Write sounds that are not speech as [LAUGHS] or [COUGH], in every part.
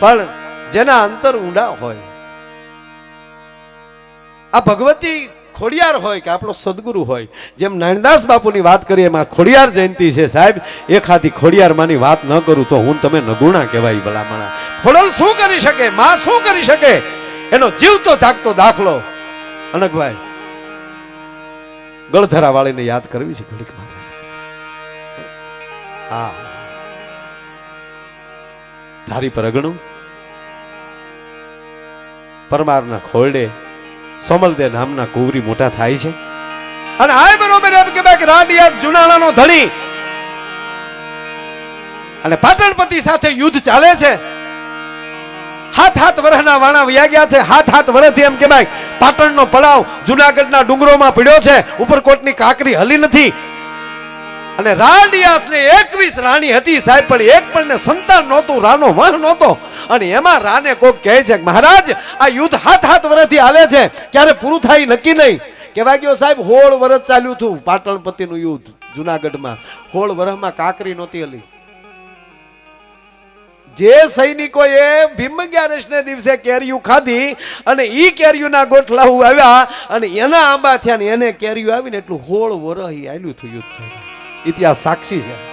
પણ જેના અંતર ઊંડા હોય. આ ભગવતી ખોડિયાર હોય કે આપણો સદગુરુ હોય, જેમ નાનદાસ બાપુની વાત કરીએ, એમાં ખોડિયાર જયંતિ છે સાહેબ એ ખોડિયાર માની વાત ન કરું તો હું તમે નગુણા કહેવાય ભલામણા. ખોડલ શું કરી શકે? માં શું કરી શકે? એનો જીવતો જાગતો દાખલો. અનકભાઈ ગળધરા વાળીને યાદ કરવી છે ઘડીક મારે હા. ધારી પર અગણું. પરમારના ખોરડે સોમલદે નામના કુવરી મોટા થાય છે. અને આ બરોબર એમ કે બેક રાડિયા જુનાળાનો ધણી. અને પાટણપતિ સાથે યુદ્ધ ચાલે છે. હાથ હાથ વરહના વાણા વયા ગયા છે. હાથ હાથ વરહથી એમ કે ભાઈ પાટણનો પડાવ જુનાગઢના ડુંગરોમાં પડ્યો છે. ઉપરકોટની કાકરી હલી નથી. અને રાડિયાસને એકવીસ રાણી હતી સાહેબ, પણ એક પણ સંતાન નહોતું, રાનો વહ નહોતો. અને એમાં રાને કોક કહે છે મહારાજ, આ યુદ્ધ હાથ હાથ વર્ષથી હાલે છે, ક્યારે પૂરું થાય નક્કી નહીં. કહેવાય ગયો, સાહેબ, હોળ વરસ ચાલ્યું હતું પાટણપતિનું યુદ્ધ જુનાગઢમાં. હોળ વરસમાં કાકરી નહોતી હલી. જે સૈનિકોએ ભીમ ને દિવસે કેરીયું ખાધી અને ઈ કેરીયુંના ગોઠલાવું આવ્યા અને એના આંબા થયા ને એને કેરીયું આવીને એટલું હોળ વરહ આવ્યું થયું યુદ્ધ સાહેબ. ઇતિહાસ સાક્ષી છે.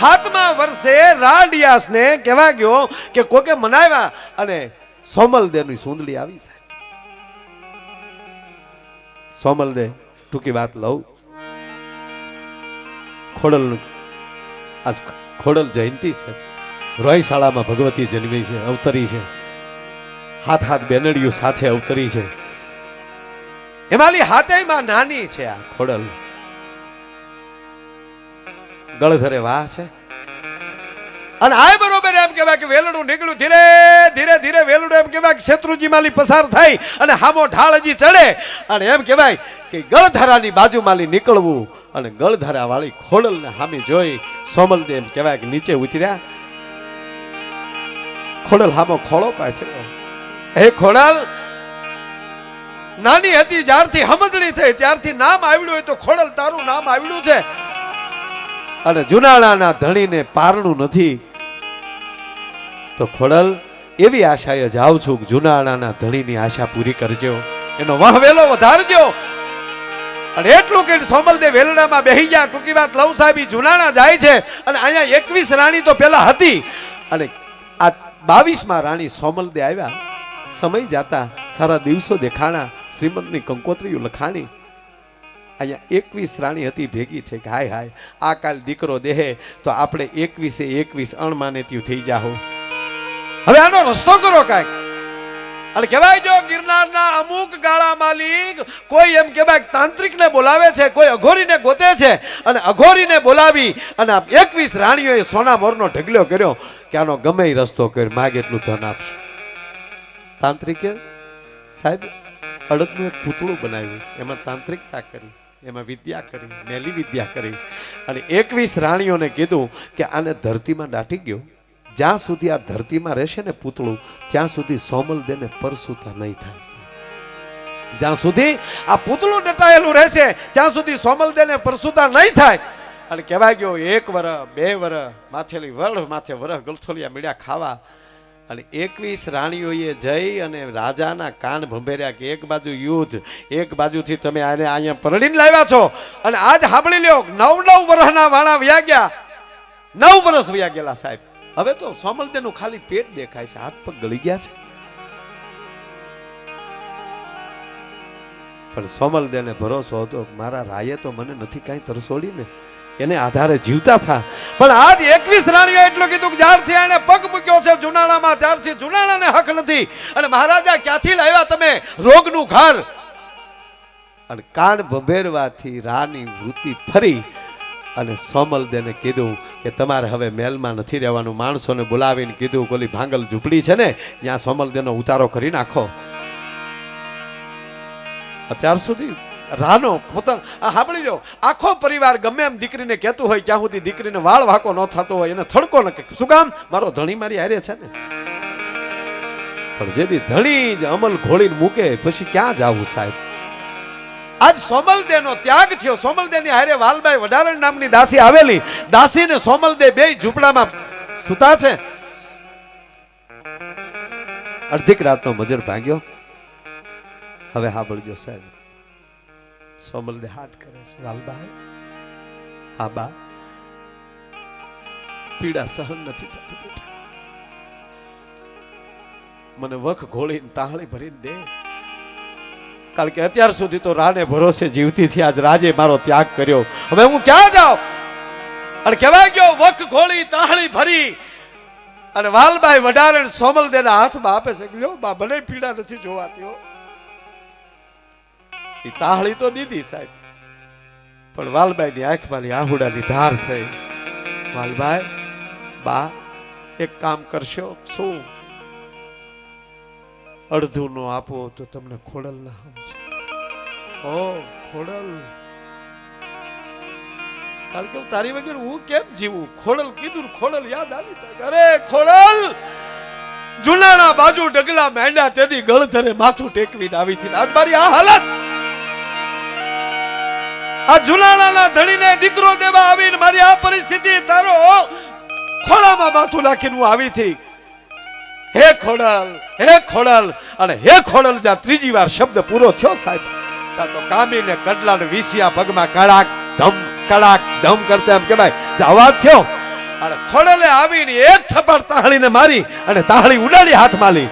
હાથમાં વર્ષે રાડિયાસને કહેવા ગયો કે કોકે મનાવ્યા અને સોમલદેવની સુંદડી આવી છે સોમલદે ટૂંકી વાત લઉં? ખોડલ આજ ખોડલ જયંતિ છે. રોયશાળામાં ભગવતી જન્મી છે, અવતરી છે. હાથ હાથ બેનડીઓ સાથે અવતરી છે. એમાંની હાથેમાં નાની છે આ ખોડલ. ગળધરે વાહ છે. અને આ બરોબર એમ કહેવાય કે વેલડું નીકળ્યું, ધીરે ધીરે ધીરે વેલડું એમ કહેવાય કે શત્રુજી પસાર થઈ અને હામો ઢાળ હજી ચડે. અને એમ કહેવાય કે ગળધારાની બાજુમાલી નીકળવું અને ગળધારા વાળી ખોડલને હામી જોઈ સોમલદેવ એમ કહેવાય કે નીચે ઉતર્યા. ખોડલ હામો ખોળો પાછળ હે ખોડલ, નાની હતી જ્યારથી સમજણી થઈ, ત્યારથી નામ આવડ્યું હોય તો ખોડલ તારું નામ આવડ્યું છે. અને જુનાળાના ધણીને પારણું નથી. તો ખોડલ, એવી આશાએ જાઉં છું કે જુનાળાના ધણીની આશા પૂરી કરજો. એનો વહેલો વધારજો. અને એટલું કે સોમલદેવ વેલડામાં બેહી ગયા ટૂંકી વાત, લવ સાહેબી જુનાળા જાય છે. અને અહીંયા એકવીસ રાણી તો પેલા હતી. અને આ બાવીસમાં રાણી સોમલદે આવ્યા. સમય જાતા, સારા દિવસો દેખાણા, શ્રીમંતની કંકોત્રીઓ લખાણી. અહીંયા એકવીસ રાણી હતી ભેગી છે કે હાય હાય, આ કાલ દીકરો દેહે તો આપણે એકવીસે એકવીસ અણમાનેત્યું થઈ જાહો. હવે આનો રસ્તો કરો કાંઈક. અને કહેવાય જો ગિરનારના અમુક ગાળા માલિક કોઈ એમ કહેવાય તાંત્રિકને બોલાવે છે, કોઈ અઘોરીને ગોતે છે, અને અઘોરીને બોલાવી અને એકવીસ રાણીઓએ સોના મોરનો ઢગલો કર્યો કે આનો ગમે રસ્તો કર્યો, માગ એટલું ધન આપશે. તાંત્રિકે સાહેબ, અડદનું એક પૂતળું બનાવ્યું, એમાં તાંત્રિકતા કરી. એમાં વિદ્યા કરી, મેલી વિદ્યા કરી. અને એકવીસ રાણીઓને કીધું કે આને ધરતીમાં દાટી ગયો. જ્યાં સુધી આ ધરતીમાં રહેશે ને પૂતળું, ત્યાં સુધી સોમલદેને પરસુતા નહીં થાય જ્યાં સુધી આ પૂતળું ડટાયેલું રહેશે જ્યાં સુધી સોમલદેને પરસુતા નહીં થાય. અને કહેવાય ગયો, એક વર બે વર માથેલી વર માથે વર ગલથોલિયા મીડિયા ખાવા. અને એકવીસ રાણીઓએ જઈ અને રાજાના કાન ભંભેર્યા કે એક બાજુ યુદ્ધ, એક બાજુથી તમે આને અહીંયા પરણીને લાવ્યા છો. અને આજ સાંભળી લ્યો, નવ નવ વર્ષના વાણા વ્યા ગયા. નવ વર્ષ વ્યા ગયેલા સાહેબ. હવે તો સોમલદેનું ખાલી પેટ દેખાય છે, હાથ પગ ગળી ગયા છે. પણ સોમલદેને ભરોસો હતો મારા રાયે તો મને નથી કાંઈ તરસોડી ને. એને આધારે જીવતા થા. પણ આજ એકવીસ રાણીઓ એટલું કીધું કે જ્યારથી એને પગ મૂક્યો છે જુનાળામાં ત્યારથી જુનાળાને હક નથી. અને મહારાજા, ક્યાંથી લાવ્યા તમે રોગનું ઘર? અને કાન ભંભેરવાથી રાની વૃત્તિ ફરી અને સોમલદેને કીધું કે તમારે હવે મહેલમાં નથી રહેવાનું. માણસોને બોલાવીને કીધું કોલી ભાંગલ ઝૂંપડી છે ને, ત્યાં સોમલદેનો ઉતારો કરી નાખો. અત્યાર સુધી રાનો, પોતાનો સાંભળી લો આખો પરિવાર ગમે એમ દીકરીને કહેતું હોય ત્યાં સુધી દીકરીને વાળ વાકો ન થતો હોય, એને થડકો ન શું કામ? મારો ધણી મારી હારે છે ને? પણ જેથી ધણી જ અમલ ઘોળીને મૂકે, પછી ક્યાં જવું સાહેબ? આજ સોમલદેનો ત્યાગ થયો. સોમલદેની હારે વાલબાઈ વડારણ નામની દાસી આવેલી. દાસી ને સોમલદે બે ઝૂંપડામાં સુતા છે. અડધીક રાતનો મજર ભાગ્યો. હવે હા બળજો સાહેબ. સોમલને હાથ કરે છે. વાલભાઈ હા બા પીડા સહન નથી થતી બેટા. મને વખ ઘોળીને તાહળી ભરીને દે. કારણ કે અત્યાર સુધી તો રાને ભરોસે જીવતી થી આજ રાજે મારો ત્યાગ કર્યો. હવે હું ક્યાં જાઉં? અને કહેવાય ગયો, વખ ઘોળી તાહળી ભરી. અને વાલબાઈ વડારણ સોમલ દેના હાથમાં આપે છે લ્યો, બા મને પીડા નથી જોવાતી હો. ઈ તાહળી તો દીધી સાહેબ. પણ વાલબાઈની આંખમાં આહુડાની ધાર થઈ. વાલબાઈ, બા, એક કામ કરશો? શું? અડધું નો આપો તો તમને ખોડલ ના સમજે. ઓ, ખોડલ. કારણ કે તારી વગર હું કેમ જીવું? ખોડલ કીધું ખોડલ યાદ આવી. અરે, ખોડલ! જુનાણા બાજુ ડગલા માંડ્યા તેથી ગળધરે માથું ટેકવીને આવી થી આજ મારી આ હાલત! આ જુનાણાના ધણીને દીકરો દેવા આવીને મારી આ પરિસ્થિતિ તારો ખોળામાં માથું નાખીને હું આવી હતી. હે ખોડલ હે ખોડલ અને હે ખોડલ જ્યાં ત્રીજી વાર શબ્દ પૂરો થયો સાહેબ તા તો કામીને કડલાને વીસિયા પગમાં કડાક ધમ કડાક ધમ કરતા એમ કહેવાય જે અવાજ થયો, અને ખોડલે આવીને એક થપ્પડ તાહળીને મારી અને તાહળી ઉડાડી હાથમાં લી.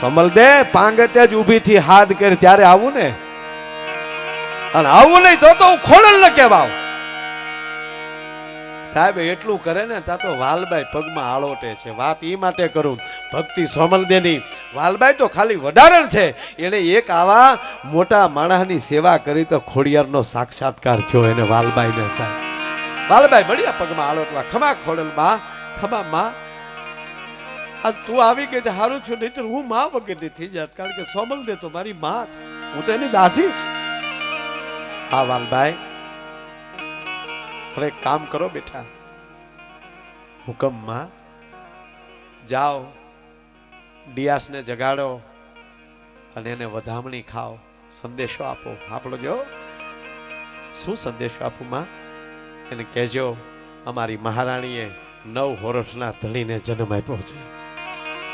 સમલ દે પાંગતે જ ઊભી થી હાથ કરી, ત્યારે આવું ને? અને આવું નહીં તો તો હું ખોડલ ન કહેવાવ સાહેબ, એટલું કરે ને, ત્યાં તો વાલબાઈ પગમાં આળોટે છે. વાત એ માટે કરું, ભક્તિ સોમલદેની. વાલબાઈ તો ખાલી વડારણ છે. એણે એક આવા મોટા માણસની સેવા કરી તો ખોડિયારનો સાક્ષાત્કાર થયો એને વાલબાઈને, સાહેબ. વાલબાઈ મળ્યા પગમાં આળોટવા. ખમા ખોડલ માં ખમા, મા. આજ તું આવી ગઈ સારું છું નહીં હું માં વગરની થઈ જાત, કારણ કે સોમલ દે તો મારી માં છે હું તો એની દાસી છું હા, વાલભાઈ. હવે કામ કરો બેટા. હુકમમાં જાઓ, ડિયાસને જગાડો અને એને વધામણી ખાઓ. સંદેશો આપો. આપણો જો, શું સંદેશો આપું માં? એને કહેજો, અમારી મહારાણીએ નવ હોરઠના ધણીને જન્મ આપ્યો છે.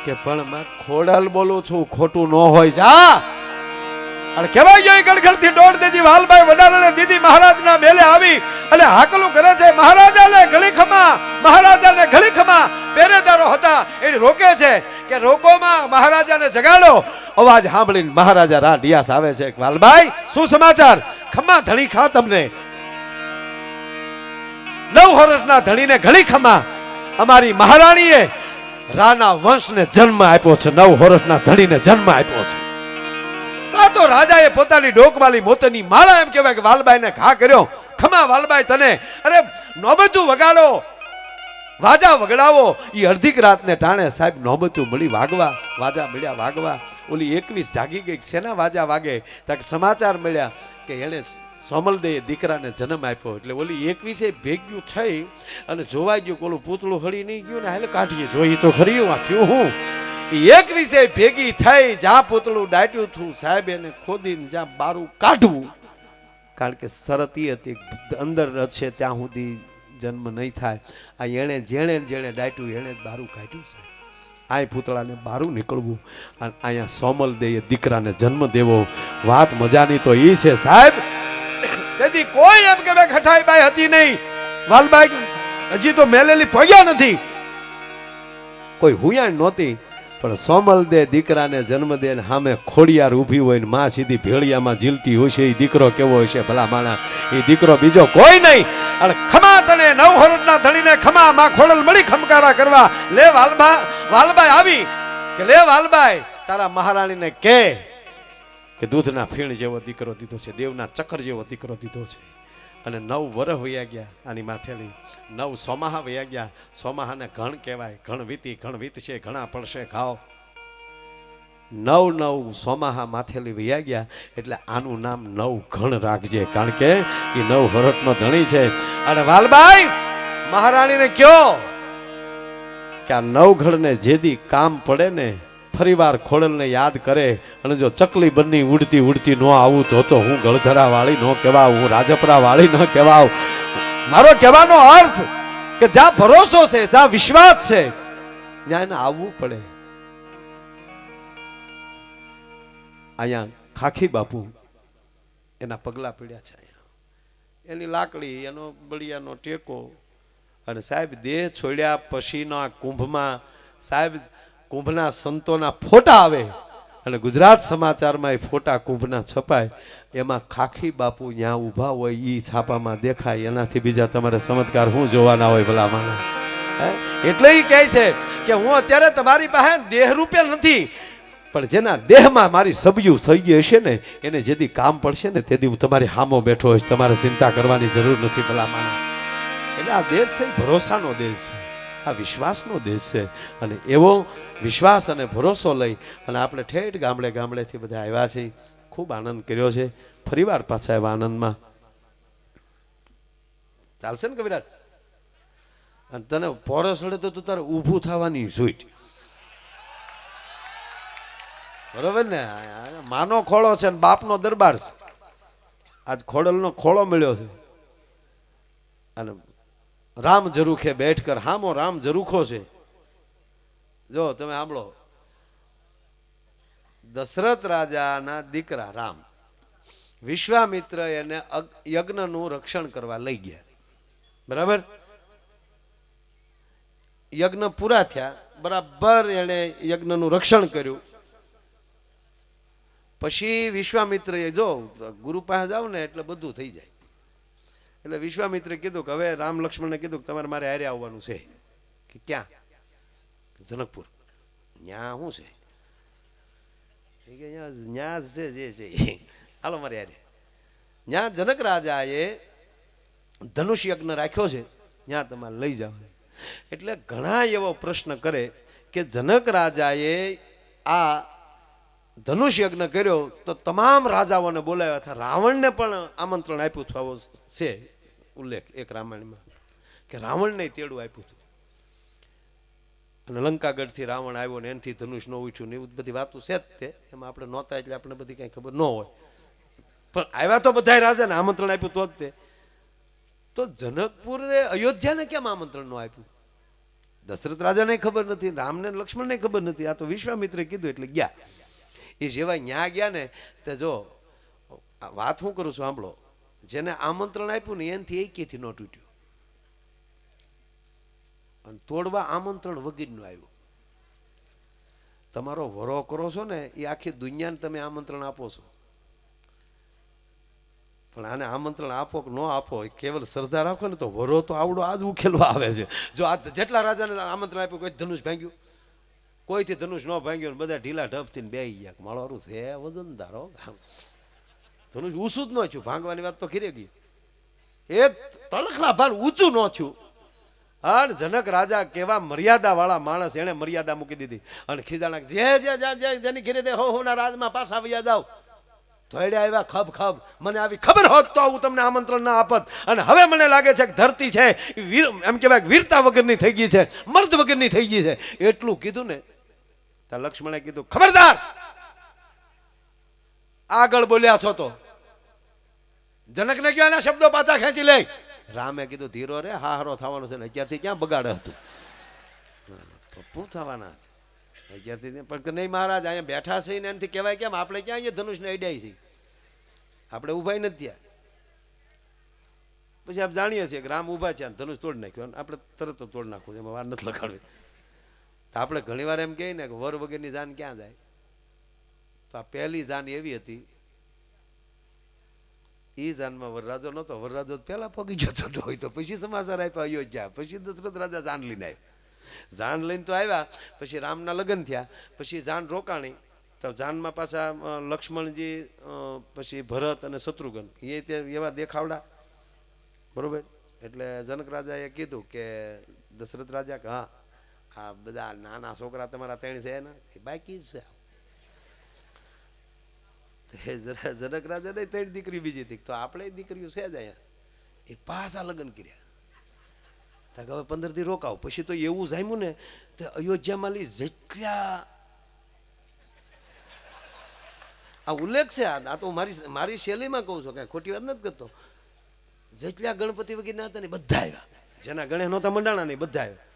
કે પણ માં, ખોડલ બોલું છું, ખોટું ન હોય. જા! અને કહેવાય ગયો ગણગણથી દોડ દીધી, વાલભાઈ વડાલાને દીદી મહારાજના મેલે આવી અને હાકલું કરે છે, મહારાજાને ઘણી ખમા, મહારાજાને ઘણી ખમા. પહેરેદારો હતા, એ રોકે છે કે રોકોમાં મહારાજાને જગાડો. અવાજ સાંભળીને મહારાજા રા ડિયાસ આવે છે. વાલભાઈ, શું સમાચાર? ખમા ધણી ખા તમને. નવ વર્ષના ધણીને ઘણી ખમા. અમારી મહારાણીએ રાના વંશને જન્મ આપ્યો છે. નવ વર્ષના ધણીને જન્મ આપ્યો છે. તો રાજાએ પોતાની ડોકવાલી મોતની માળા એમ કહેવાય કે વાલબાઈને ઘા કર્યો. ખમા વાલબાઈ તને. અરે, નોબતું વગાડો. વાજા વગડાવો. એ અડધીક રાતને ટાણે સાહેબ નોબતું મળી વાગવા, વાજા મળ્યા વાગવા. ઓલી એકવીસ જાગી ગઈ શેના વાજા વાગે? ત્યાં સમાચાર મળ્યા કે એણે સોમલદે દીકરાને જન્મ આપ્યો. એટલે ઓલી એકવીસે ભેગ્યું થઈ અને જોવાઈ ગયું કોલું પૂતળું હળી નહીં ગયું ને હાલે કાઢીએ. જોઈ તો ખરી વાત થયું હું. એક વિશે ભેગી થઈ, જ્યાં પૂતળું ડાટ્યું હતું સાહેબ એને ખોદીને જ્યાં બારું કાઢવું. કારણ કે શરત હતી અંદર છે ત્યાં સુધી જન્મ નહીં થાય. આ એણે જેણે જેણે ડાટ્યું, એણે જ બારું કાઢ્યું છે આ પૂતળાને બારું નીકળવું. અને અહીંયા સોમલ દેય દીકરાને જન્મ દેવો. વાત મજાની તો એ છે, સાહેબ. તેથી કોઈ એમ કે ખટાઈ બાઈ હતી નહીં. વાલબાઈ, હજી તો મેલેલી પગ્યા નથી. કોઈ હુયાણ નહોતી. પણ સોમલ દે દીકરાને જન્મ દે ને સામે ખોડિયાર ઊભી હોય ને માં સીધી ભેળિયામાં ઝીલતી હોય છે. એ દીકરો કેવો હશે? ભલા માણા એ દીકરો બીજો કોઈ નહીં. અને ખમા તને નવહરણના ધણીને ખમા, માં ખોડલ મળી ખમકારા કરવા. લે વાલબા વાલબાઈ આવી. કે લે વાલબાઈ તારા મહારાણીને કે કે દૂધના ફીણ જેવો દીકરો દીધો છે, દેવના ચક્કર જેવો દીકરો દીધો છે. અને નવ વરહ વયા ગયા આની માથેલી. નવ સોમાહા વયા ગયા. સોમાહાને ઘણ કહેવાય, ઘણ વીતી, ઘણ વીતશે, ઘણા પડશે ઘાવ. નવ નવ સોમાહા માથેલી વયા ગયા એટલે આનું નામ નવ ઘણ રાખજે. કારણ કે એ નવ હરટનો ધણી છે. અને વાલબાઈ, મહારાણીને કયો કે આ નવ ઘણને જેદી કામ પડે ને ફરીવાર ખોડલને યાદ કરે અને જો ચકલી બની ઉડતી ઉડતી ન આવું તો તો હું ગળધરા વાળી ન કહેવાવ, હું રાજપરા વાળી ન કહેવાવ. મારો કહેવાનો અર્થ કે જ્યાં ભરોસો છે, જ્યાં વિશ્વાસ છે, ત્યાં એને આવવું પડે. અહીંયા ખાખી બાપુ એના પગલા પડ્યા છે અહીંયા. એની લાકડી, એનો બળિયાનો ટેકો. અને સાહેબ, દેહ છોડ્યા પછીના કુંભમાં સાહેબ કુંભના સંતોના ફોટા આવે અને ગુજરાત સમાચારમાં એ ફોટા કુંભના છપાય, એમાં ખાખી બાપુ ત્યાં ઊભા હોય એ છાપામાં દેખાય, એનાથી બીજા તમારે ચમત્કાર હું જોવાના હોય ભલા માના હે? એટલે એ કહે છે કે હું અત્યારે તમારી પાસે દેહ રૂપે નથી, પણ જેના દેહમાં મારી સબયું થઈ ગઈ હશે ને, એને જેથી કામ પડશે ને તેથી હું તમારી હામો બેઠો હશે તમારે ચિંતા કરવાની જરૂર નથી ભલા માના એટલે આ દેશ છે, ભરોસાનો દેશ છે. આ વિશ્વાસનો દેશ છે. અને એવો વિશ્વાસ અને ભરોસો લઈ અને આપણે ઠેઠ ગામડે ગામડેથી બધા આવ્યા છીએ. ખૂબ આનંદ કર્યો છે. ફરીવાર પાછા આવ્યા આનંદમાં. ચાલશે ને કવિરાજ? અને તને પોરસ વડે તો તું તારે ઊભું થવાની જોઈટ. બરોબર ને? માનો ખોળો છે ને બાપનો દરબાર છે. આજ ખોડલનો ખોળો મળ્યો છે. અને રામ જરૂખે બેઠ કર. હામો રામ જરૂખો છે. જો, તમે સાંભળો. દશરથ રાજાના દીકરા રામ વિશ્વામિત્ર એને યજ્ઞનું રક્ષણ કરવા લઈ ગયા. બરાબર? યજ્ઞ પૂરા થયા. બરાબર એણે યજ્ઞનું રક્ષણ કર્યું. પછી વિશ્વામિત્રએ, જો, ગુરુ પાસે જાવ ને એટલે બધું થઈ જાય. એટલે વિશ્વામિત્રે કીધું કે હવે રામ લક્ષ્મણને કીધું કે તમારે મારે હારે આવવાનું છે. કે ક્યાં? જનકપુર. ન્યા શું છે? ન્યા છે જે છે. હાલો મારે હારે. ન્યા જનક રાજાએ ધનુષ યજ્ઞ રાખ્યો છે. ત્યાં તમારે લઈ જાઓ એટલે ઘણા એવો પ્રશ્ન કરે કે જનક રાજાએ આ ધનુષ યજ્ઞ કર્યો તો તમામ રાજાઓને બોલાવ્યા હતા. રાવણને પણ આમંત્રણ આપ્યું છે. ઉલ્લેખ, એક રામાયણમાં, કે રાવણને તેડું આપ્યું હતું. અને લંકાગઢથી રાવણ આવ્યો ને એનાથી ધનુષ ન ઉઠ્યું ને એવું બધી વાતો છે જ તે. એમાં આપણે નહોતા એટલે આપણે બધી કાંઈ ખબર ન હોય. પણ આવ્યા તો બધા રાજાને આમંત્રણ આપ્યું તો જ તે. તો જનકપુરે અયોધ્યાને કેમ આમંત્રણ ન આપ્યું? દશરથ રાજાને ખબર નથી, રામને લક્ષ્મણને ખબર નથી. આ તો વિશ્વામિત્રે કીધું એટલે ગયા. એ જેવા ન્યા ગયા ને, તે જો વાત હું કરું છું, સાંભળો. જેને આમંત્રણ આપ્યું ને એનાથી એકેથી ન તૂટ્યું. અને તોડવા આમંત્રણ વગીરનું આવ્યું. તમારો વરો કરો છો ને, એ આખી દુનિયાને તમે આમંત્રણ આપો છો. પણ આને આમંત્રણ આપો કે ન આપો, એ કેવલ શ્રદ્ધા રાખો ને તો વરો તો આવડો આજ ઉકેલવા આવે છે. જો આ જેટલા રાજાને આમંત્રણ આપ્યું, કોઈ ધનુષ ભાંગ્યું? કોઈથી ધનુષ ન ભાંગ્યું બધા ઢીલા ઢપથી બે ગયા. માળવારું છે વજનદારો ધનુષ ઊંચું જ ન થયું. ભાંગવાની વાત તો ખીરે ગઈ. એક તણખલા ભાર ઊંચું ન થયું. અને જનક રાજા કેવા મર્યાદા વાળા માણસ એને મર્યાદા મૂકી દીધી. અને ખીજાણા જે જે જે જેની ઘેરે દે હો હોના રાજમાં પાછા આવ્યા જાવ થોડે આવ્યા ખબ ખબ મને આવી ખબર હોત તો હું તમને આમંત્રણ ના આપત. અને હવે મને લાગે છે કે ધરતી છે એમ કહેવાય વીરતા વગરની થઈ ગઈ છે, મર્દ વગરની થઈ ગઈ છે. એટલું કીધું ને, ત્યાં લક્ષ્મણે કીધું, ખબરદાર! આગળ બોલ્યા છો તો. જનકને કયો એના શબ્દો પાછા ખેંચી લે? રામે કીધું, ધીરો રે હા હારો થવાનું છે ને અત્યારથી ક્યાં બગાડ હતું? પપ્પુ થવાના છે? અત્યારથી પણ નહીં મહારાજ, અહીંયા બેઠા છે ને એનાથી કહેવાય કેમ? આપણે ક્યાં અહીંયા ધનુષને અડ્યાય છે? આપણે ઊભા નથી ત્યાં. પછી આપ જાણીએ છીએ કે રામ ઊભા છે ધનુષ તોડ નાખ્યું આપણે તરત તોડ નાખવું એમાં વાર નથી લગાડવી. તો આપણે ઘણીવાર એમ કહીએ ને કે વર વગરની જાન ક્યાં જાય? તો આ પહેલી જાન એવી હતી એ જાનમાં વરરાજો નહોતો, વરરાજો પહેલાં પગી જતો હોય તો પછી સમાચાર આપ્યા, અયોધ્યા. પછી દશરથ રાજા જાન લઈને આવ્યા. જાન લઈને તો આવ્યા, પછી રામના લગ્ન થયા, પછી જાન રોકાણી. તો જાનમાં પાછા લક્ષ્મણજી પછી ભરત અને શત્રુઘ્ન. એ તે એવા દેખાવડા. બરોબર? એટલે જનક રાજાએ કીધું કે દશરથ રાજા કે, હા, આ બધા નાના છોકરા તમારા ત્રણ છે ને? એ બાકી જ છે. જનક રાજા ને ત્રણ દીકરી બીજી હતી. તો આપણે દીકરીઓ છે જ અહીંયા. એ પાછા લગ્ન કર્યા. તો હવે પંદર દી રોકાવ પછી તો એવું જામ્યું ને, તે અયોધ્યામાં લઈ જેટલા આ ઉલ્લેખ છે, આ તો મારી મારી શૈલીમાં કહું છું, કાંઈ ખોટી વાત નથી કરતો. જેટલા ગણપતિ વગેરે હતા ને બધા આવ્યા. જેના ગણે નહોતા મંડાણા ને બધા આવ્યા.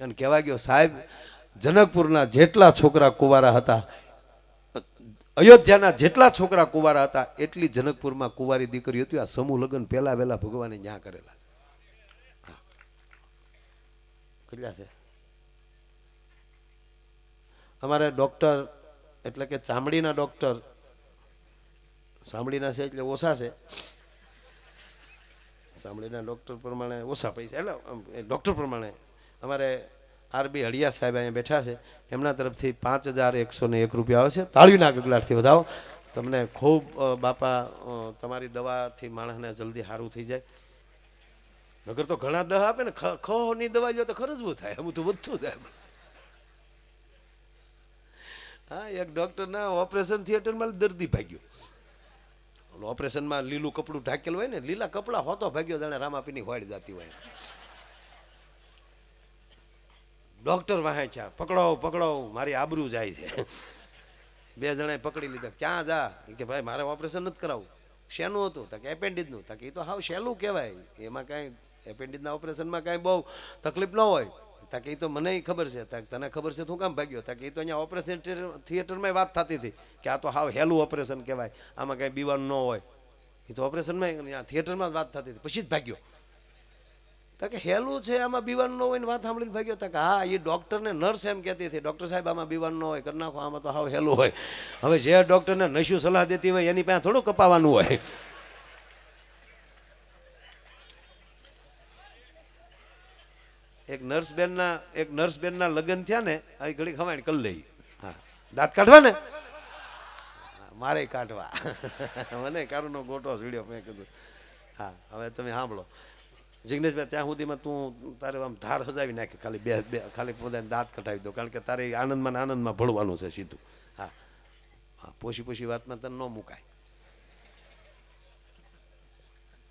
અને કહેવા ગયો, સાહેબ, જનકપુરના જેટલા છોકરા કુવારા હતા અયોધ્યાના જેટલા છોકરા કુંવારા હતા, એટલી જનકપુરમાં કુંવારી દીકરી હતી. આ સમૂહ લગ્ન પહેલા વહેલા ભગવાને ન્યા કરેલા છે. કેટલા છે? અમારે ડોક્ટર, એટલે કે ચામડીના ડોક્ટર, ચામડીના છે એટલે ઓછા છે. ચામડીના ડોક્ટર પ્રમાણે ઓછા પૈસા, એટલે ડોક્ટર પ્રમાણે અમારે આરબી હળિયા સાહેબ અહીંયા બેઠા છે. એમના તરફથી પાંચ હજાર એકસો ને એક રૂપિયા આવે છે. તાળીના ગગલાટથી વધાવો. તમને ખૂબ બાપા તમારી દવાથી માણસને જલ્દી સારું થઈ જાય. નગર તો ઘણા દહ આપે ને ખની દવા જો તો ખરજવું થાય. હું તો વધતું થાય. હા, એક ડૉક્ટરના ઓપરેશન થિયેટરમાં દર્દી ભાગ્યો. ઓપરેશનમાં લીલું કપડું ઢાકેલું હોય ને, લીલા કપડાં હોતો ભાગ્યો જાણે રામાપીની વાળી જતી હોય. ડૉક્ટર વાહે છે, પકડો પકડો, મારી આબરૂ જાય છે. બે જણાએ પકડી લીધા. ક્યાં જા? કે ભાઈ, મારે ઓપરેશન નથી કરાવવું. શેનું હતું? તક એપેન્ડિજનું તક એ તો હાવ સહેલું કહેવાય. એમાં કાંઈ એપેન્ડિજના ઓપરેશનમાં કાંઈ બહુ તકલીફ ન હોય. તક એ તો મને ખબર છે. તક તને ખબર છે, તું કામ ભાગ્યો? તક એ તો અહીંયા ઓપરેશન થિયેટરમાં વાત થતી હતી કે આ તો હાવ હેલું ઓપરેશન કહેવાય, આમાં કાંઈ બીવાનું ન હોય. એ તો ઓપરેશનમાં થિયેટરમાં જ વાત થતી હતી, પછી જ ભાગ્યો. તા કે, હેલું છે, આમાં બીવાનું ન હોય ને વાત સાંભળીને ભાગ્યો. તા કે, હા એ ડૉક્ટરને નર્સ એમ કહેતી હતી. ડૉક્ટર સાહેબ, આમાં બીવાનું ન હોય, કરી નાખો, આમાં તો હાવ હેલું હોય. હવે જે ડૉક્ટરને નશ્યું સલાહ દેતી હોય, એની પાસે થોડું કપાવાનું હોય. એક નર્સ બેનના, એક નર્સ લગ્ન થયા ને આવી ઘડી ખવાણ કરી લઈ હા. દાંત કાઢવા ને? મારે કાઢવા. મને કારુનો ગોટો વીડિયો મેં કીધું. હા, હવે તમે સાંભળો. જિગ્નેશભાઈ ત્યાં સુધીમાં તું, તારે આમ ધાર હજાવી નાખે, ખાલી બે બે ખાલી પોતાને દાંત કઢાવી દો, કારણ કે તારે આનંદમાં આનંદમાં ભળવાનું છે સીધું. હા. હા પોષી પોષી વાતમાં તને ન મુકાય.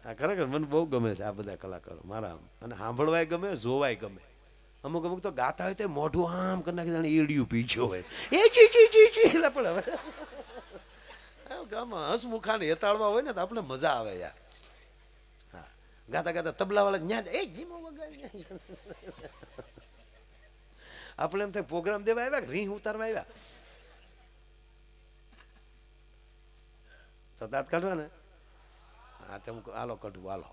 હા, ખરેખર મને બહુ ગમે છે આ બધા કલાકારો, મારા. અને સાંભળવાય ગમે, જોવાય ગમે. અમુક અમુક તો ગાતા હોય તો મોઢું આમ કરી નાખી, જાણે ઈડિયું પીછો હોય. એ ચી ચી ચી ચી, એટલે પણ હવે [LAUGHS] ગામમાં હસમુખાને હેતાળવા હોય ને તો આપણે મજા આવે યાર. ગાતા ગાતા તબલાવાળા ન્યા જ, એ જીમો વગાડી આપણે એમ થાય પ્રોગ્રામ દેવા આવ્યા કે રીહ ઉતારવા આવ્યા? તો દાંત કાઢવા ને. હા તેમ આલો કઢવું આલો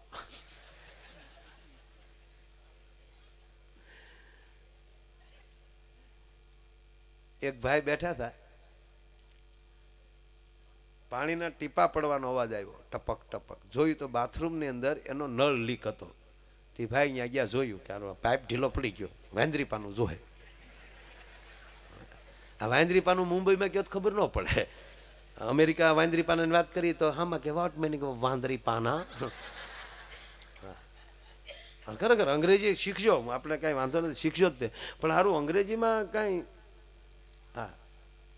એક ભાઈ બેઠા હતા. પાણીના ટીપા પડવાનો અવાજ આવ્યો. ટપક ટપક. જોયું તો બાથરૂમની અંદર એનો નળ લીક હતો. તે ભાઈ અહીંયા ગયા જોયું કે આનો પાઇપ ઢીલો પડી ગયો. વાંદરીપાનું જોહે. આ વાંદરીપાનું મુંબઈમાં ગયો ખબર ન પડે. અમેરિકા વાંદરીપાનાની વાત કરીએ તો હામાં કે વોટ મિનિંગ વાંદરી પાના હા, ખરેખર અંગ્રેજી શીખજો. આપણે કાંઈ વાંધો નથી શીખજો જ તે. પણ સારું અંગ્રેજીમાં કાંઈ હા.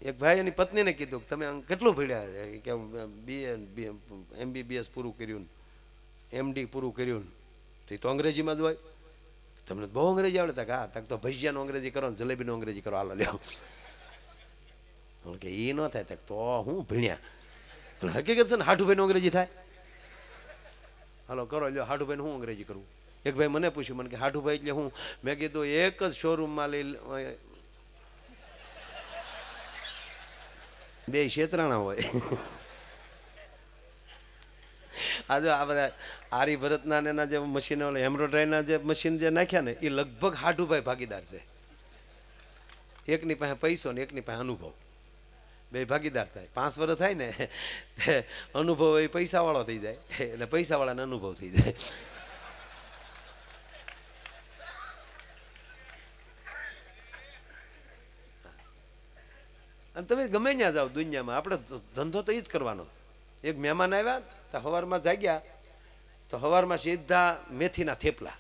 એક ભાઈ એની પત્નીને કીધું કે તમે કેટલું ભણ્યા છે? કે બીએ એમબીબીએસ પૂરું કર્યું એમડી પૂરું કર્યું તો એ તો અંગ્રેજીમાં જ હોય. તમને બહુ અંગ્રેજી આવડે કે, હા, તક તો ભજીયાનું અંગ્રેજી કરો જલેબીનું અંગ્રેજી કરો, હાલ, લ્યો. કે એ ન થાય, તક તો હું ભણ્યા. હકીકત છે ને હાઠુભાઈનું અંગ્રેજી થાય. હાલો, કરો, લ્યો હાઠુભાઈને હું અંગ્રેજી કરું? એક ભાઈ મને પૂછ્યું, મને કે હાઠુભાઈ એટલે હું? મેં કીધું, એક જ શોરૂમમાં લઈ બે શેતરાણા હોય. આજે આ બધા આરી ભરતના એના જે મશીન એમ્બ્રોઇડરીના જે મશીન જે નાખ્યા ને એ લગભગ હાટુભાઈ ભાગીદાર છે. એકની પાસે પૈસો ને એકની પાસે અનુભવ. બે ભાગીદાર થાય. પાંચ વર્ષ થાય ને અનુભવ એ પૈસાવાળો થઈ જાય. એટલે પૈસાવાળાને અનુભવ થઈ જાય. અને તમે ગમે ત્યાં જાઓ દુનિયામાં, આપણે ધંધો તો એ જ કરવાનો એક મહેમાન આવ્યા તો સવારમાં જાગ્યા, તો સવારમાં સીધા મેથીના થેપલા.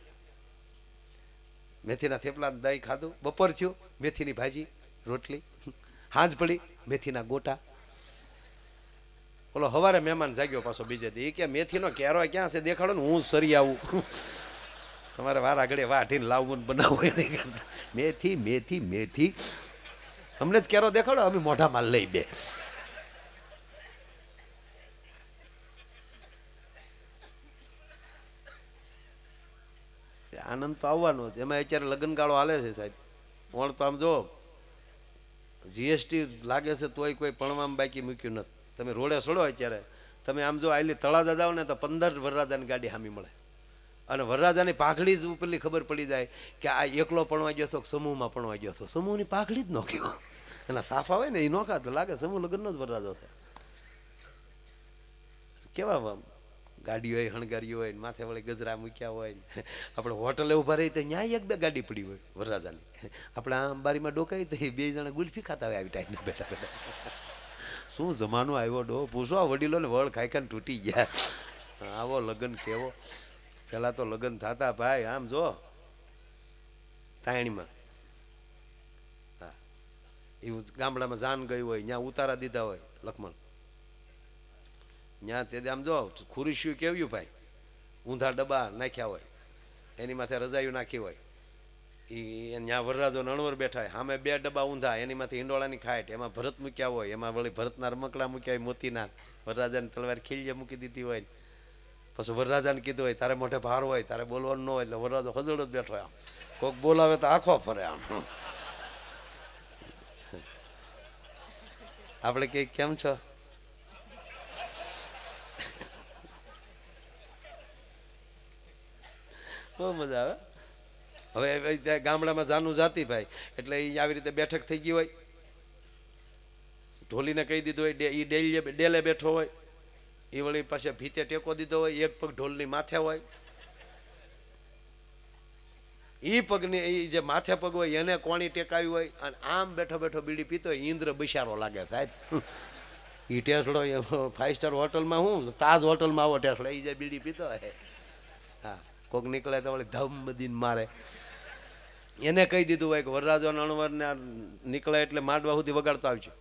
મેથીના થેપલા દહીં ખાધું, બપોર થયું, મેથીની ભાજી, રોટલી, હાંજ પડી, મેથીના ગોટા. ઓલો હવારે મહેમાન જાગ્યો પાછો બીજે દી કે મેથીનો કેરો ક્યાં છે દેખાડો ને, હું સરી આવું. તમારે વાર આગળ વાટીને લાવવું બનાવવું મેથી મેથી મેથી. અમને જ કેરો દેખાડો, અમે મોઢામાં લઈ બે. આનંદ તો આવવાનો જ એમાં અત્યારે લગ્નગાળો હાલે છે સાહેબ. ઓણ તો આમ જો, જીએસટી લાગે છે તોય કોઈ પણવામાં બાકી મૂક્યું નથી. તમે રોડે સડો અત્યારે. તમે આમ જો આયલી તળાજા જાઓ ને તો પંદર વરરાજાની ગાડી હામી મળે. અને વરરાજાની પાઘડી જ ઉપરલી ખબર પડી જાય કે આ એકલો પણવા ગયો હતો સમૂહમાં પણવા ગયો હતો સમૂહની પાઘડી જ ન કહેવાય. એના સાફ આવે ને એ નોખા તો લાગે સમૂહ લગ્નનો જ વરરાજો છે. કેવા ગાડી હોય હણગારી હોય માથે વળી ગજરા મૂક્યા હોય આપણે હોટલે ઊભા રહી તો ન્યાય એક બે ગાડી પડી હોય વરરાજાની. આપણે આમ બારીમાં ડોકાઈ તો બે જણા ગુલ્ફી ખાતા હોય આવી ટાઈપના બેઠા બેઠા. શું જમાનો આવ્યો ડો? પૂછો વડીલોને વળ ખાઈ ખાઈને તૂટી ગયા. આવો લગ્ન કેવો? પહેલાં તો લગ્ન થતા ભાઈ, આમ જો. તાણીમાં હા. એવું ગામડામાં જાન ગઈ હોય ત્યાં ઉતારા દીધા હોય, લખમણ. ત્યાં તે આમ જો, ખુરશીયું કેવ્યું ભાઈ? ઊંધા ડબ્બા નાખ્યા હોય. એની માથે રજાયું નાખી હોય. એ ત્યાં વરરાજો નણવર બેઠા હોય. સામે બે ડબ્બા ઊંધા એની માથે હિંડોળાની ખાટ, એમાં ભરત મૂક્યા હોય. એમાં વળી ભરતના રમકડા મૂક્યા હોય મોતીના વરરાજાને તલવાર ખીલીએ મૂકી દીધી હોય. પછી વરરાજાને કીધું હોય, તારે મોઢે ભાર હોય, તારે બોલવાનું ન હોય એટલે વરરાજો હજળ જ બેઠો આમ. કોક બોલાવે તો આખો ફરે આમ. આપણે કઈ કેમ છો? બહુ મજા આવે. હવે ત્યાં ગામડામાં જાનું જાતી ભાઈ, એટલે એ આવી રીતે બેઠક થઈ ગઈ હોય. ઢોલીને કહી દીધું હોય એ ડેલે બેઠો હોય. એ વળી પાસે ભીતે ટેકો દીધો હોય, એક પગ ઢોલની માથે હોય. એ પગની એ જે માથે પગ હોય, એને કોણી ટેકાવી હોય, અને આમ બેઠો બેઠો બીડી પીતો હોય ઇન્દ્ર બિશારો લાગે, સાહેબ. એ ટેસડો ફાઈવ સ્ટાર હોટલમાં હું, તાજ હોટલમાં આવો ટેસડો એ જે બીડી પીતો હોય. હા, કોક નીકળે તો વળી ધમ બધીને મારે. એને કહી દીધું હોય કે વરરાજો અણવરને નીકળે એટલે માંડવા સુધી વગાડતો આવજો.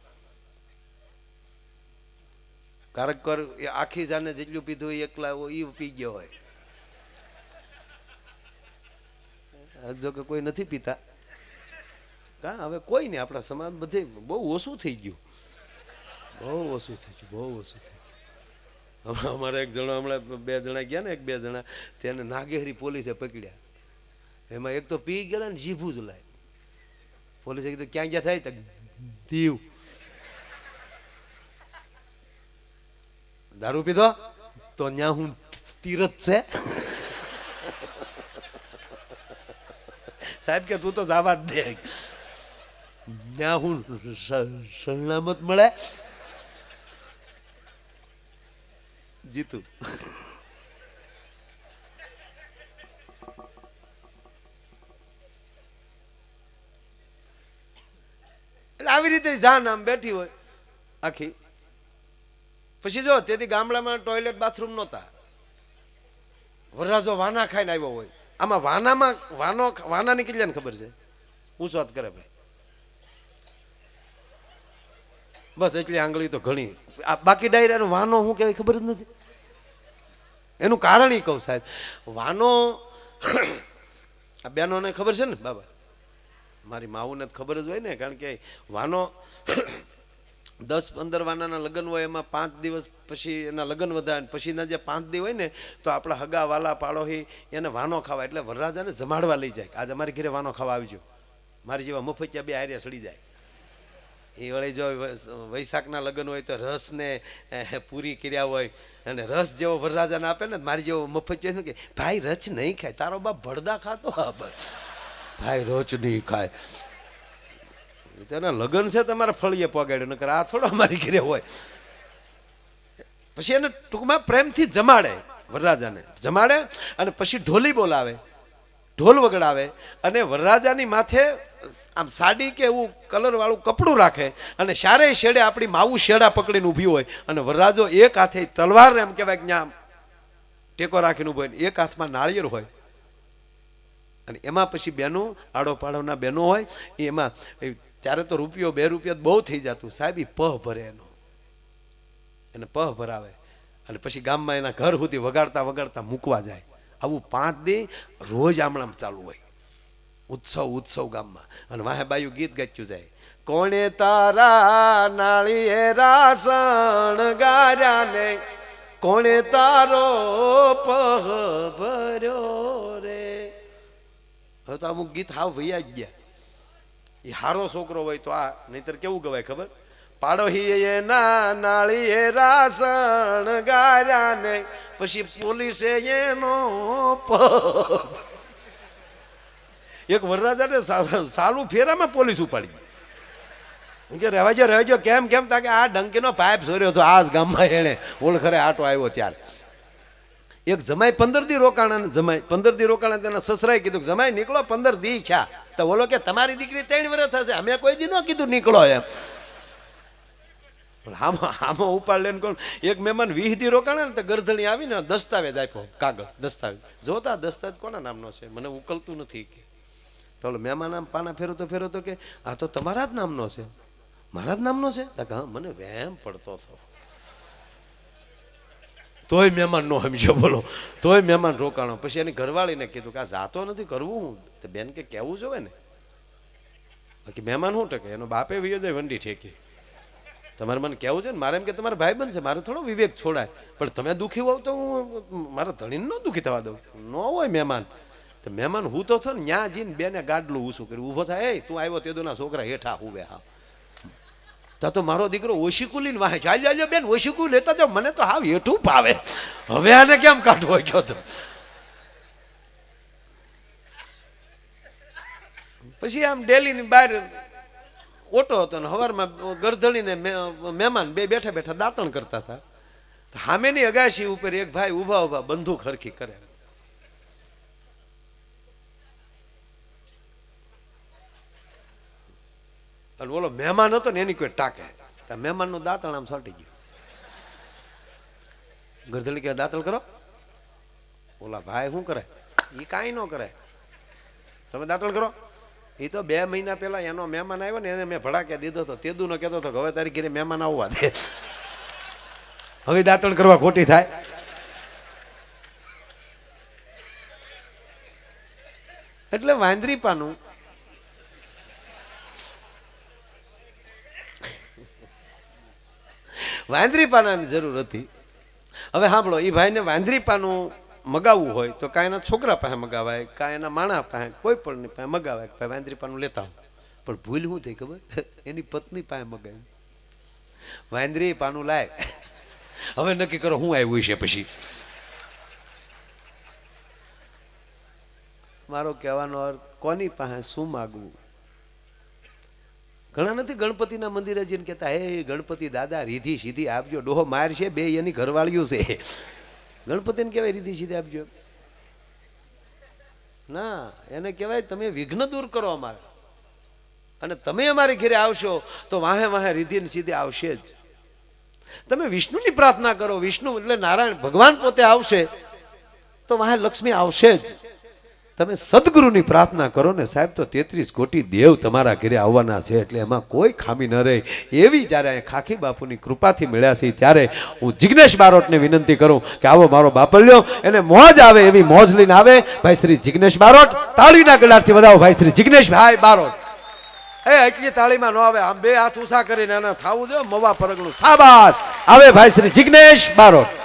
કારક કર એ આખી જાને જેટલું પીધું હોય, એકલા એ પી ગયો હોય. જો કે કોઈ નથી પીતા. કા? હવે કોઈ નહીં, આપણા સમાજ બધે બહુ ઓછું થઈ ગયું. બહુ ઓછું થઈ ગયું, બહુ ઓછું થઈ ગયું. અમારે એક જણા હમણાં બે જણા ગયા ને, એક બે જણા તેને નાગેહરી પોલીસે પકડ્યા. એમાં એક તો પી ગયેલા ને જીભું જ લાય. પોલીસે કીધું, ક્યાં ગયા થાય? તો દીવ. દારૂ પીધો? તો ત્યાં હું તીરથ છે. સાહેબ કે, તું તો જવા દે. ત્યાં હું સલામત મળે. જીતું. આવી રીતે જાન આમ બેઠી હોય. આખી પછી જો, તેથી ગામડામાં ટોયલેટ બાથરૂમ નહોતા. વરરાજો વાના ખાઈને આવ્યો હોય. આમાં વાનામાં, વાનો, વાના નીકળી ને ખબર છે? પૂછ વાત કરે ભાઈ. બસ એટલી આંગળી તો ઘણી. આ બાકી ડાયરાનો વાનો હું કહેવાય ખબર જ નથી. એનું કારણ એ કહું સાહેબ. વાનો, આ બહેનોને ખબર છે ને બાબા? મારી માવુને ખબર જ હોય ને, કારણ કે વાનો દસ પંદર વાનાના લગ્ન હોય, એમાં પાંચ દિવસ પછી એના લગ્ન વધારે પછીના જે પાંચ દિવસ હોય ને, તો આપણા હગા, વાલા, પાડોહી, એને વાનો ખાવા. એટલે વરરાજાને જમાડવા લઈ જાય. આજે અમારી ઘરે વાનો ખાવા આવજો મારી જેવા મફતિયા બે હાર્યા સડી જાય. એ વળી જો વૈશાખના લગ્ન હોય, તો રસને પૂરી કર્યા હોય. અને રસ જેવો વરરાજાને આપે ને, મારી જેવો મફત કે, ભાઈ રચ નહીં ખાય. તારો બાપ ભડદા ખાતો ભાઈ રચ નહીં ખાય. તેના લગ્ન છે તમારે ફળીએ પગાડ્યું, નકર આ થોડો અમારી ઘરે હોય. પછી એને ટૂંકમાં પ્રેમથી જમાડે વરરાજાને. જમાડે અને પછી ઢોલી બોલાવે. ઢોલ વગડાવે અને વરરાજાની માથે આમ સાડી કે એવું કલરવાળું કપડું રાખે અને શારે શેડે આપણી માવું શેડા પકડીને ઊભી હોય અને વરરાજો એક હાથે તલવારને એમ કહેવાય કે ત્યાં ટેકો રાખીને ઊભો હોય એક હાથમાં નાળિયેર હોય. અને એમાં પછી બહેનો આડો પાડોના બહેનો હોય, એમાં ત્યારે તો રૂપિયો, બે રૂપિયા બહુ થઈ જતું. સાહેબ પહ ભરે એનો. એને પહ ભરાવે. અને પછી ગામમાં એના ઘર સુધી વગાડતા વગાડતા મૂકવા જાય. આવું પાંચ દે રોજ આમણામ ચાલુ હોય. ઉત્સવ ઉત્સવ ગામમાં. અને વાહે બાયું ગીત ગાચ્યું જાય. કોણે તારા નાળિયેરા શણગાર્યા ને કોણે તારો પહ ભર્યો રે? હવે તો અમુક ગીત હાવ વૈયા જ ગયા. એ હારો છોકરો હોય તો આ નહીતર કેવું ગવાય ખબર? પાડોહીએ ના નાળીએ રાસણ ગાર્યા ને પછી પોલીસે એનો એક વરરાજાને ને સારું ફેરામાં પોલીસ ઉપાડી હું કે, રહેવાજો રહેવાજો, કેમ કેમ? તા કે આ ડંકીનો પાઇપ સોર્યો હતો, આ ગામમાં એણે ઓળખરે આટો આવ્યો ત્યારે. એક જમાઈ પંદર દી રોકાણા, જમાઈ પંદર દી રોકાણા તેના સસરાએ કીધું કે, જમાઈ, નીકળો, પંદર દી છા તો બોલો કે તમારી દીકરી ત્રણ વર્ષ થશે. અમે કોઈ દી ન કીધું નીકળો એમ. આમાં આમાં ઉપાડ લઈને કોણ? એક મહેમાન વિહદી રોકાણે ને તો ગરધણી આવીને દસ્તાવેજ આપ્યો, કાગળ, દસ્તાવેજ. જોતા દસ્તાવેજ કોના નામનો છે? મને ઉકલતું નથી કે. તો મહેમાન આમ પાના ફેરવતો ફેરવતો કે, આ તો તમારા જ નામનો છે. મારા જ નામનો છે? હા, મને વહેમ પડતો હતો. તોય મહેમાન નો સમજો બોલો. તોય મહેમાન રોકાણો. પછી એની ઘરવાળીને કીધું કે આ જાતો નથી, કરવું હું? તો બેન કે કહેવું જોવે ને? બાકી મહેમાન શું ટકે? એનો બાપે વિયો જાય વંડી ઠેકી. તમારે મને કહેવું છે ને? મારે એમ કે તમારા ભાઈ બનશે મારે થોડો વિવેક છોડાય. પણ તમે દુઃખી હોવ તો હું મારા ધણીને ન દુઃખી થવા દઉં. ન હોય મહેમાન. તો મહેમાન હું તો છો ને ન્યા જઈને બેને ગાડલું ઊંચું કર્યું. ઊભો થાય એ તું આવ્યો તે દોના છોકરા હેઠા હુવે હા. તા મારો દીકરો ઓશીકુ લઈને વાહે ચાલ ચાલ્યો બેન ઓશીકુ લેતા જાઓ. મને તો હાવ હેઠું પાવે હવે આને કેમ કાઢવો ગયો તો? પછી આમ ડેલીની બહાર ઓટો હતો ને હવારમાં ગરધડીને મહેમાન બે બેઠા બેઠા દાંતણ કરતા હતા. સામેની અગાશી ઉપર એક ભાઈ ઊભા ઊભા બંદૂક હરખી કરે. અને બોલો, મહેમાન હતો ને એની કોઈ ટાકે. તો મહેમાનનું દાંતણ આમ સટી ગયું. ગરધડી કે દાંતણ કરો. ઓલા ભાઈ શું કરે? એ કાંઈ ન કરે. તમે દાંતણ કરો. એ તો બે મહિના પહેલા એનો મહેમાન આવ્યો ને એને મેં ભડાકે દીધો હતો તેદુ નો કહેતો હતો હવે તારી ઘેરે મહેમાન આવવા દે. હવે દાંતણ કરવા ખોટી થાય. એટલે વાંદરીપાનું વાંદરીપાનાની જરૂર હતી. હવે સાંભળો એ ભાઈને વાંદરીપાનું મગાવવું હોય તો કાંઈ એના છોકરા પાસે મગાવાય કાં એના માણા પાસે, કોઈ પણ પાસે મગાવાય ભાઈ વાંદરી પાનું લેતા પણ ભૂલ શું થઈ ખબર? એની પત્ની પાસે મગાવ્યું વાંદરી પાનું લાય. હવે નક્કી કરો હું આવ્યું છે પછી. મારો કહેવાનો અર્થ, કોની પાસે શું માગવું? ઘણા નથી? ગણપતિના મંદિરે જઈને કહેતા, હે, ગણપતિ દાદા, રીધી સીધી આપજો. ડોહો માર છે બે એની ઘરવાળીઓ છે. ગણપતિને કહેવાય, રીધી સીધી આપજો. ના, એને કહેવાય, તમે વિઘ્ન દૂર કરો અમારે. અને તમે અમારી ઘરે આવશો, તો વાહે વાહે રીધી સીધી આવશે જ. તમે વિષ્ણુની પ્રાર્થના કરો. વિષ્ણુ એટલે નારાયણ ભગવાન પોતે આવશે, તો વાહે લક્ષ્મી આવશે જ. તમે સદગુરુની પ્રાર્થના કરો ને સાહેબ, તો તેત્રીસ કોટી દેવ તમારા ઘરે આવવાના છે, એટલે એમાં કોઈ ખામી ન રહે. એવી જ્યારે ખાખી બાપુની કૃપાથી મળ્યા છે, ત્યારે હું જિગ્નેશ બારોટને વિનંતી કરું કે આવો મારો બાપલ્યો એને મોજ આવે એવી મોજ લઈને આવે. ભાઈ શ્રી જિગ્નેશ બારોટ, તાળીના ગળાથી વધાવો, ભાઈ શ્રી જિગ્નેશભાઈ બારોટ. એ એટલી તાળીમાં ન આવે, આમ બે હાથ ઉષા કરીને એના થાવું જોઈએ, મવા પરગણું સાબાદ. આવે ભાઈ શ્રી જિગ્નેશ બારોટ.